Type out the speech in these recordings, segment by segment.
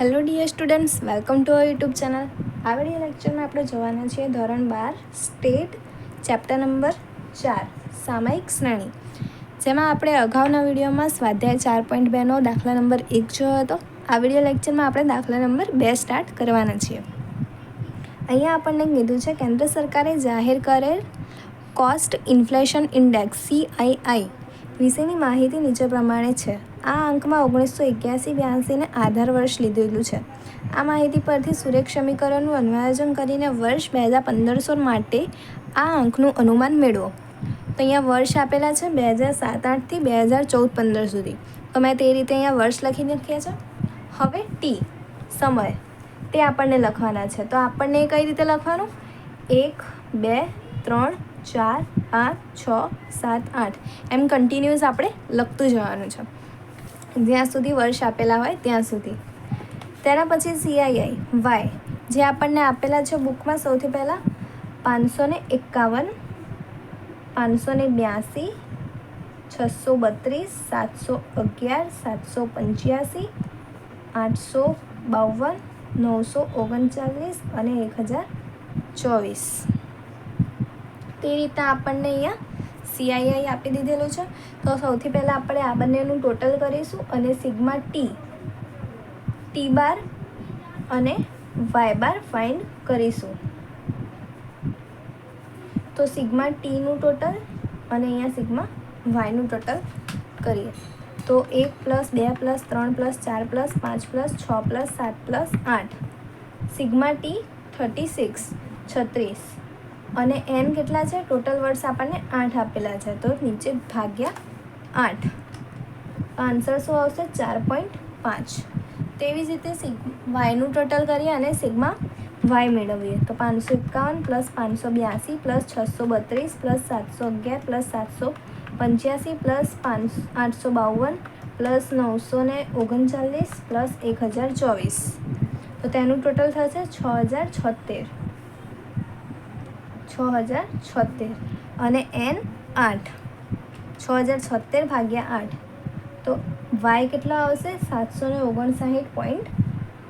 Hello dear students welcome to our YouTube channel આ video લેક્ચરમાં આપણે જોવાના છીએ ધોરણ બાર સ્ટેટ ચેપ્ટર નંબર ચાર, સામાયિક શ્રેણી. જેમાં આપણે અગાઉના વિડીયોમાં સ્વાધ્યાય ચાર પોઈન્ટ બેનો દાખલા નંબર એક જોયો હતો. આ વીડિયો લેક્ચરમાં આપણે દાખલા નંબર બે સ્ટાર્ટ કરવાના છીએ. અહીંયા આપણને કીધું છે, કેન્દ્ર સરકારે જાહેર કરેલ કોસ્ટ ઇન્ફ્લેશન ઇન્ડેક્સ સીઆઈઆઈ વિશેની માહિતી નીચે પ્રમાણે છે. આ અંકમાં ઓગણીસો એક્યાસી બ્યાસીને આધાર વર્ષ લીધેલું છે. આ માહિતી પરથી સુરેખ સમીકરણનું અન્વયાજન કરીને વર્ષ બે હજાર પંદરસો માટે આ અંકનું અનુમાન મેળવો. તો અહીંયા વર્ષ આપેલા છે બે હજાર સાત આઠથી બે હજાર ચૌદ પંદર સુધી. તો મેં તે રીતે અહીંયા વર્ષ લખી નાખ્યા છે. હવે ટી સમય. તે આપણને લખવાના છે. તો આપણને કઈ રીતે લખવાનું? એક, બે, ત્રણ, ચાર પાંચ છ, સાત, આઠ. એમ કન્ટિન્યુઅસ આપણે લખતું જવાનું છે. જ્યાં સુધી વર્ષ આપેલા હોય ત્યાં સુધી. તેના પછી સીઆઈઆઈ વાય જે આપણને આપેલા છે બુકમાં સૌથી પહેલાં પાંચસો ને એકાવન, પાંચસો ને બ્યાસી, છસો બત્રીસ, સાતસો અગિયાર, સાતસો પંચ્યાસી, આઠસો બાવન, નવસો ઓગણચાલીસ અને એક હજાર ચોવીસ. તે રીતે આપણને અહીંયા સીઆઈઆઈ આપી દીધેલું છે. તો સૌથી પહેલાં આપણે આ બંનેનું ટોટલ કરીશું અને સિગ્મા ટી ટી બાર અને વાય બાર ફાઇન્ડ કરીશું. તો સિગ્મા ટીનું ટોટલ અને અહીંયા સિગ્મા વાયનું ટોટલ કરીએ. તો એક પ્લસ બે પ્લસ ત્રણ પ્લસ ચાર પ્લસ પાંચ પ્લસ છ પ્લસ સાત પ્લસ આઠ. સિગ્મા ટી થર્ટી સિક્સ છત્રીસ. અને એન કેટલા છે? ટોટલ વર્ડ્સ આપણને આઠ આપેલા છે. તો નીચે ભાગ્યા આઠ. આન્સર શું આવશે? ચાર પોઈન્ટ પાંચ. તેવી જ રીતે સિગ વાયનું ટોટલ કરીએ અને સિગ્મા વાય મેળવીએ. તો પાંચસો એકાવન પ્લસ પાંચસો બ્યાસી પ્લસ છસો બત્રીસ પ્લસ સાતસો અગિયાર પ્લસ સાતસો પંચ્યાસી પ્લસ પાંચ, આઠસો બાવન પ્લસ નવસો ને ઓગણચાલીસ પ્લસ એક હજાર ચોવીસ. તો તેનું ટોટલ થશે છ હજાર છોતેર. છ હજાર છોતેર અને એન આઠ. છ હજાર છોતેર ભાગ્યા આઠ. તો વાય કેટલો આવશે? સાતસો ને ઓગણસાઠ પોઈન્ટ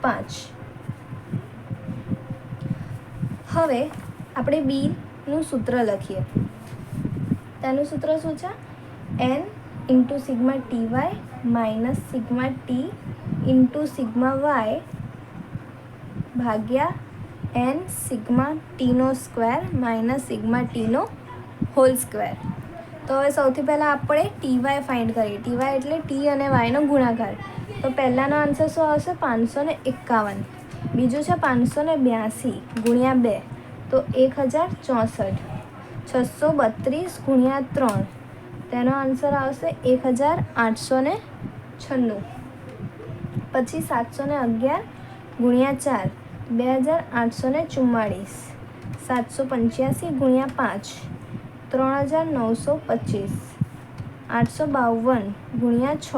પાંચ. હવે આપણે બીનું સૂત્ર લખીએ. તેનું સૂત્ર શું છે? N into sigma T Y minus sigma T into sigma Y ભાગ્યા એન સિગ્મા ટીનો સ્ક્વેર માઇનસ સિગ્મા ટીનો હોલ સ્ક્વેર. તો હવે સૌથી પહેલાં આપણે ટી વાય ફાઇન્ડ કરીએ. ટી વાય એટલે ટી અને વાયનો ગુણાકાર. તો પહેલાંનો આન્સર શું આવશે? પાંચસો ને એકાવન. બીજું છે પાંચસો ને બ્યાસી ગુણ્યા બે. તો એક હજાર ચોસઠ. છસો બત્રીસ ગુણ્યા ત્રણ. તેનો આન્સર આવશે એક હજાર આઠસો ને છન્નું. પછી સાતસો ને અગિયાર ગુણ્યા ચાર. બે હજાર આઠસો ને ચુમ્માળીસ સાતસો પંચ્યાસી ગુણ્યા પાંચ, ત્રણ હજાર નવસો પચીસ, આઠસો બાવન ગુણ્યા છ,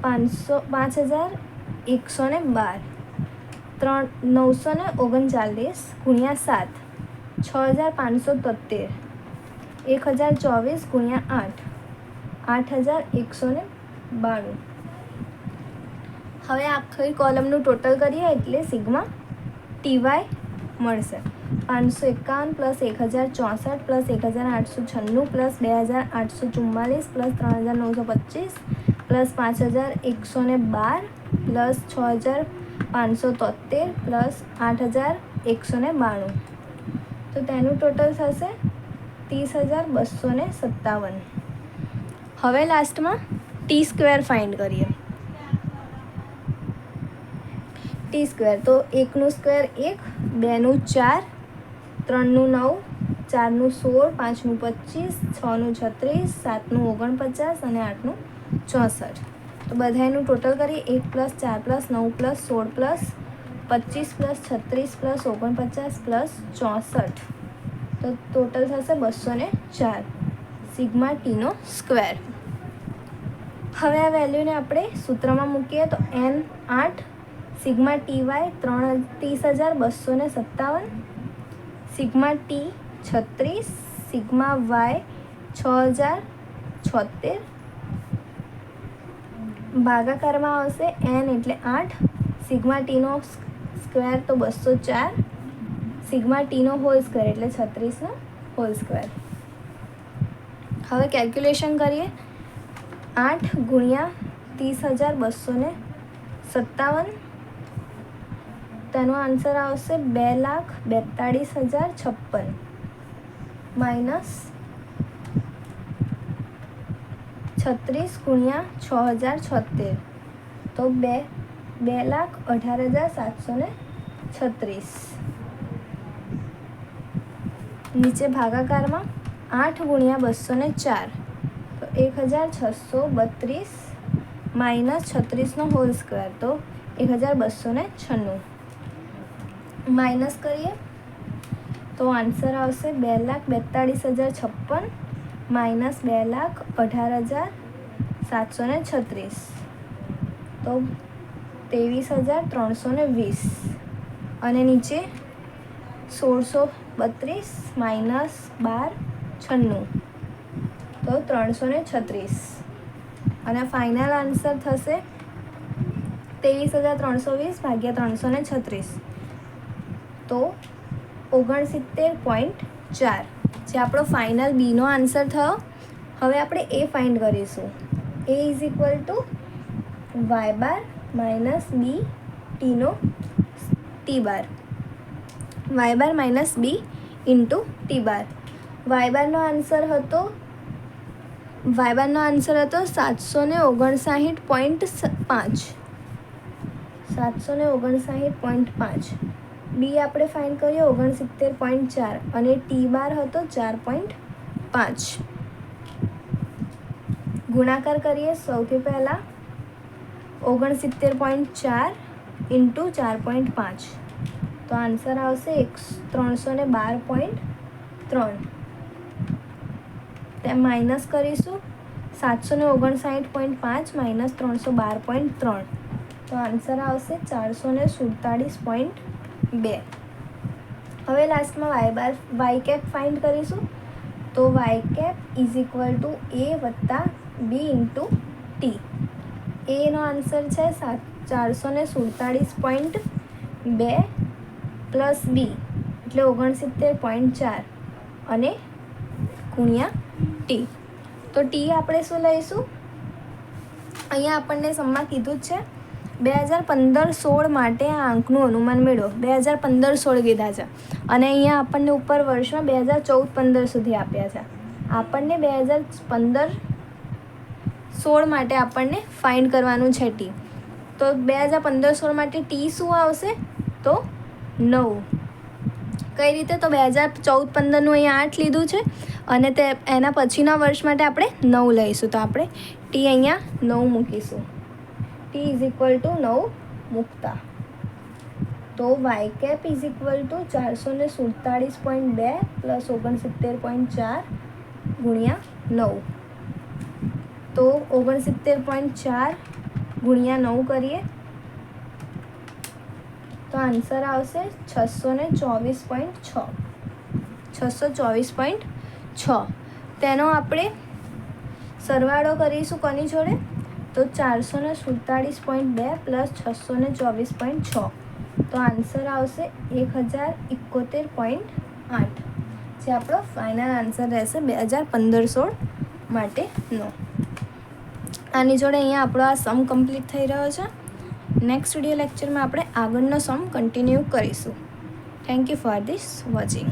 પાંચસો, પાંચ હજાર એકસો ને બાર, ત્રણ, નવસો ને ઓગણચાલીસ ગુણ્યા સાત, છ હજાર પાંચસો તોતેર એક હજાર ચોવીસ ગુણ્યા આઠ આઠ હજાર એકસો ને બાણું. હવે આખી કોલમનું ટોટલ કરીએ એટલે સિગ્મા ટીવાય મળશે. પાંચસો એકાવન પ્લસ એક હજાર ચોસઠ પ્લસ એક હજાર આઠસો છન્નું પ્લસ બે હજાર આઠસો ચુમ્માલીસ પ્લસ ત્રણ હજાર નવસો પચીસ પ્લસ પાંચ હજાર એકસો ને બાર પ્લસ છ હજાર પાંચસો તોતેર પ્લસ આઠ હજાર એકસો ને બાણું. તો તેનું ટોટલ થશે ત્રીસ હજાર બસો ને સત્તાવન. હવે લાસ્ટમાં ટી સ્ક્વેર ફાઇન્ડ કરીએ. T square. તો એકનું સ્ક્વેર એક, બેનું ચાર, ત્રણનું નવ, ચારનું સોળ, પાંચનું પચીસ, છનું છત્રીસ, સાતનું ઓગણપચાસ અને આઠનું ચોસઠ. તો બધાનું ટોટલ કરીએ, એક પ્લસ ચાર પ્લસ નવ પ્લસ સોળ પ્લસ પચીસ પ્લસ છત્રીસ પ્લસ ઓગણપચાસ પ્લસ ચોસઠ. તો ટોટલ થશે બસો ને ચાર સિગ્મા ટીનો સ્ક્વેર. હવે આ વેલ્યુને આપણે સૂત્રમાં મૂકીએ તો એન આઠ સિગ્મા ટી વાય ત્રણ ત્રીસ હજાર બસો ને સત્તાવન. સિગ્મા ટી છત્રીસ, સિગ્મા વાય છ હજાર છોતેર. ભાગાકારમાં આવશે એન એટલે આઠ. સિગ્મા ટીનો સ્ક્વેર તો બસો ચાર. સિગ્મા ટીનો હોલ સ્ક્વેર એટલે છત્રીસનો હોલ સ્ક્વેર હવે કેલ્ક્યુલેશન કરીએ. આઠ ગુણ્યા ત્રીસ હજાર બસો સત્તાવન. તેનો આન્સર આવશે બે લાખ બેતાળીસ હજાર છપ્પન. માઇનસ છત્રીસ ગુણ્યા છ હજાર છોતેર. તો બે બે લાખ અઢાર હજાર સાતસો ને છત્રીસ. નીચે ભાગાકારમાં આઠ ગુણ્યા બસો ને ચાર. તો એક હજાર છસો બત્રીસ માઇનસ છત્રીસનો હોલ સ્ક્વેર તો એક હજાર બસો ને છન્નું. માઇનસ કરીએ, તો આન્સર આવશે બે લાખ બેતાળીસ હજાર છપ્પન માઇનસ બે લાખ અઢાર હજાર સાતસો ને છત્રીસ. તો ત્રેવીસ હજાર ત્રણસો ને વીસ. અને નીચે સોળસો બત્રીસ માઇનસ બાર છન્નું. તો ત્રણસો ને છત્રીસ. અને ફાઇનલ આન્સર થશે ત્રેવીસ હજાર ત્રણસો વીસ ભાગ્યા ત્રણસો ને છત્રીસ. તો ઓગણસિત્તેર પોઈન્ટ ચાર, જે આપણો ફાઇનલ બીનો આન્સર થયો. હવે આપણે એ ફાઇન્ડ કરીશું. A is equal to Y bar minus B ટીનો T bar Y bar minus B into T bar Y બારનો આન્સર હતો વાય બારનો આન્સર હતો સાતસો ને ઓગણસાઠ પોઈન્ટ પાંચ. સાતસો ને ઓગણસાઠ પોઈન્ટ પાંચ. બી આપણે ફાઇન કરીએ ઓગણસિત્તેર પોઈન્ટ ચાર અને ટી બાર હતો ચાર પોઈન્ટ પાંચ. ગુણાકાર કરીએ સૌથી પહેલાં ઓગણસિત્તેર પોઈન્ટ ચાર ઇન્ટુ ચાર પોઈન્ટ પાંચ. તો આન્સર આવશે એક ત્રણસો ને બાર પોઈન્ટ ત્રણ. તેમ માઇનસ કરીશું સાતસો ને ઓગણસાઠ પોઈન્ટ પાંચ માઇનસ ત્રણસો બાર પોઈન્ટ ત્રણ. તો આન્સર આવશે ચારસો ને સુડતાળીસ પોઈન્ટ બે. હવે લાસ્ટમાં Y bar Y cap find કરીશું. તો Y cap is equal to A વત્તા બી ઇન્ટુ ટી એનો આન્સર છે સાત, ચારસો ને સુડતાળીસ પોઈન્ટ બે પ્લસ બી એટલે ઓગણસિત્તેર પોઈન્ટ ચાર અને ગુણ્યા ટી તો ટી આપણે શું લઈશું? અહીંયા આપણને સમમાં કીધું જ છે બે હજાર પંદર સોળ માટે આ આંકનું અનુમાન મેળવો. બે હજાર પંદર સોળ કીધા છે. અને અહીંયા આપણને ઉપર વર્ષમાં બે હજાર ચૌદ પંદર સુધી આપ્યા છે. આપણને બે હજાર પંદર સોળ માટે આપણને ફાઇન્ડ કરવાનું છે ટી તો બે હજાર પંદર સોળ માટે ટી શું આવશે? તો નવ. કઈ રીતે? તો બે હજાર ચૌદ પંદરનું અહીંયા આઠ લીધું છે. અને તે એના પછીના વર્ષ માટે આપણે નવ લઈશું. તો આપણે ટી અહીંયા નવ મૂકીશું. ટી ઇઝ ઇક્વલ ટુ નવ મૂકતા તો Y cap is equal to ચારસો ને સુડતાળીસ પોઈન્ટ બે પ્લસ ઓગણસિત્તેર પોઈન્ટ ચાર ગુણ્યા નવ તો ઓગણસિત્તેર પોઈન્ટ ચાર ગુણ્યા નવ કરીએ તો આન્સર આવશે છસો ને ચોવીસ પોઈન્ટ છ છસો ચોવીસ પોઈન્ટ છ તેનો આપણે સરવાળો કરીશું કોની જોડે તો ચારસો ને સુડતાળીસ પોઈન્ટ બે પ્લસ છસો ને ચોવીસ પોઈન્ટ છ. તો આન્સર આવશે એક હજાર એકોતેર પોઈન્ટ આઠ. જે આપણો ફાઇનલ આન્સર રહેશે બે હજાર પંદર સોળ માટેનો આની જોડે અહીંયા આપણો આ સમ કમ્પ્લીટ થઈ રહ્યો છે. નેક્સ્ટ વીડિયો લેક્ચરમાં આપણે આગળનો સમ કન્ટિન્યુ કરીશું. Thank you for this watching